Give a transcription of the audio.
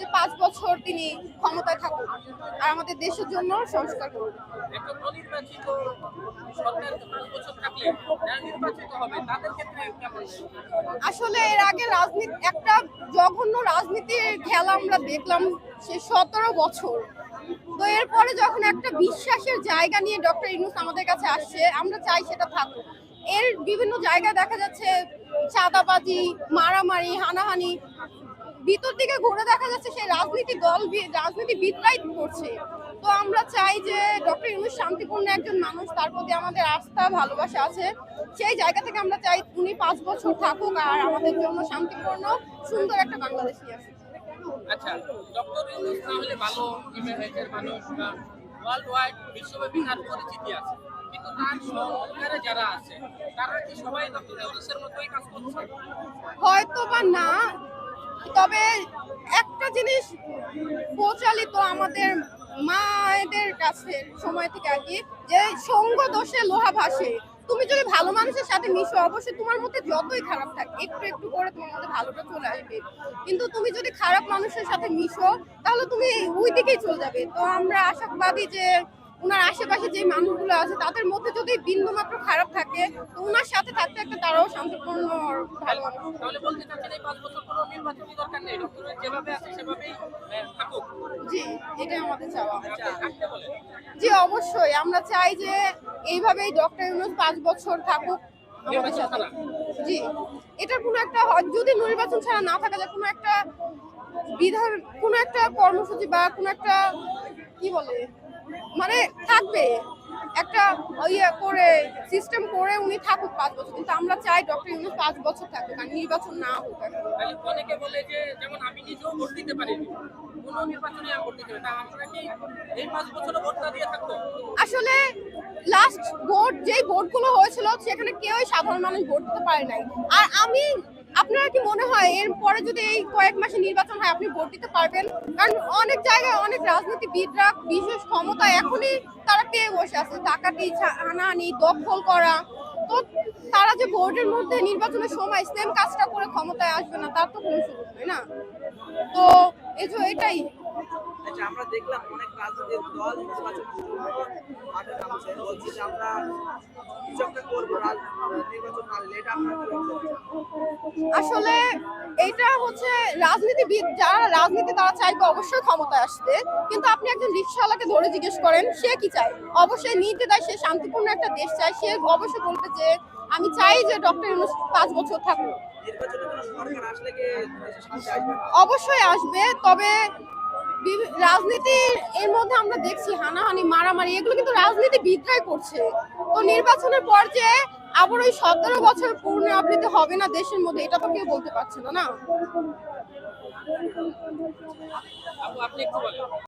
যে পাঁচ বছর তিনি ক্ষমতায় থাকুন আর আমাদের দেশের জন্য সংস্কার করুন। আসলে এর আগে রাজনীতি একটা জঘন্য রাজনীতির খেলা আমরা দেখলাম সে সতেরো বছর। তো এরপরে যখন একটা বিশ্বাসের জায়গা নিয়ে ডক্টর ইনুস আমাদের কাছে আসছে আমরা চাই সেটা থাকুক এর বিভিন্ন জায়গায় দেখা যাচ্ছে চাঁদাবাজি মারামারি হানাহানি। ভিতর দিকে ঘুরে দেখা যাচ্ছে সেই রাজনীতি দল বি- রাজনীতিবিদরাই করছে। তো আমরা চাই যে ডক্টর ইউনুস শান্তিপূর্ণ একজন মানুষ তার প্রতি আমাদের আস্থা ভালোবাসা আছে। সেই জায়গা থেকে আমরা চাই উনি পাঁচ বছর থাকুক আর আমাদের জন্য শান্তিপূর্ণ সুন্দর একটা বাংলাদেশ নিয়ে আসুক। আচ্ছা ডক্টর ইউনুস না হলে ভালো ইমেজের মানুষ ওয়ার্ল্ড ওয়াইড বিশ্বব্যাপী তার পরিচিতি আছে। কিন্তু তার সরকারে যারা আছে তারা কি সবাই ডক্টর ইউনুসের মতোই কাজ করছে? হয়তো বা না তবে একটা জিনিস প্রচালিত আমাদের মায়েদের কাছে সময় থেকে আর কি, যে সঙ্গ দোষে লোহা ভাসে। তুমি যদি ভালো মানুষের সাথে মিশো, অবশ্যই তোমার মধ্যে যতই খারাপ থাকে, একটু একটু করে তোমার মধ্যে ভালোটা চলে আসবে। কিন্তু তুমি যদি খারাপ মানুষের সাথে মিশো, তাহলে তুমি ওই দিকেই চলে যাবে। তো আমরা আশাবাদী যে ওনার আশেপাশে যে মানুষগুলো আছে তাদের মধ্যে যদি বিন্দু মাত্র খারাপ থাকে তো ওনার সাথে থাকতে থাকতে তারাও শান্তিপূর্ণ ভালো মানুষ। তাহলে বলতে চাচ্ছেন এই পাঁচ বছর কোনো নির্বাচনী দরকার নেই ডক্টর যেভাবে আছে সেভাবেই আহ, থাকুক। জি এটাই আমাদের চাওয়া। বলেন? জি অবশ্যই আমরা চাই যে এইভাবেই ডক্টর ইউনুস পাঁচ বছর থাকুক আমাদের সাথে। জি এটার কোনো একটা হয়- যদি নির্বাচন ছাড়া না থাকা যায় কোনো একটা বিধান কোনো একটা কর্মসূচি বা কোনো একটা কি বলে মানে থাকবে। একটা ইয়ে করে সিস্টেম করে উনি থাকুক পাঁচ বছর। কিন্তু আমরা চাই ডক্টর ইউনুস পাঁচ বছর থাকুক আর নির্বাচন না হোক অনেকে বলে যে যেমন আমি নিজেও ভোট দিতে পারিনি কোনো নির্বাচনে ভোট দিতে পারি আসলে লাস্ট ভোট যেই ভোটগুলো হয়েছিল সেখানে কেউই সাধারণ মানুষ ভোট দিতে পারে নাই। আর আমি আপনার কি মনে হয় এর পরে যদি এই কয়েক মাসে নির্বাচন হয়, আপনি ভোট দিতে পারবেন? কারণ অনেক জায়গায় অনেক রাজনীতিবিদরা, বিশেষ ক্ষমতা এখনই তারা পেয়ে বসে আছে। টাকাটি হানাহানি, দখল করা। তো তারা যে ভোটের মধ্যে নির্বাচনের সময় সেম কাজটা করে ক্ষমতায় আসবে না, তার তো কোনো সুযোগ নেই না? তো এই এটাই। আচ্ছা আমরা দেখলাম অনেক রাজনৈতিক দল নির্বাচনের জন্য মাঠে নির্বাচন না হলে এটা? আসলে এটা হচ্ছে রাজনীতিবিদ, যারা রাজনীতি তারা চাইবে অবশ্যই ক্ষমতায় আসতে। কিন্তু আপনি একজন রিক্সাওয়ালাকে ধরে জিজ্ঞেস করেন, সে কি চায়? অবশ্যই নিতে দেয় সে শান্তিপূর্ণ একটা দেশ চায়। সে অবশ্যই বলবে যে, আমি চাই যে ডক্টর ইউনুস পাঁচ বছর থাকুক? অবশ্যই আসবে, তবে রাজনীতির এর মধ্যে আমরা দেখছি হানাহানি, মারামারি, এগুলো কিন্তু রাজনীতিবিদরাই করছে। তো নির্বাচনের পর যে আবার ওই সতেরো বছর পুনরাবৃত্তি হবে না দেশের মধ্যে? এটা তো কেউ বলতে পারছে না না?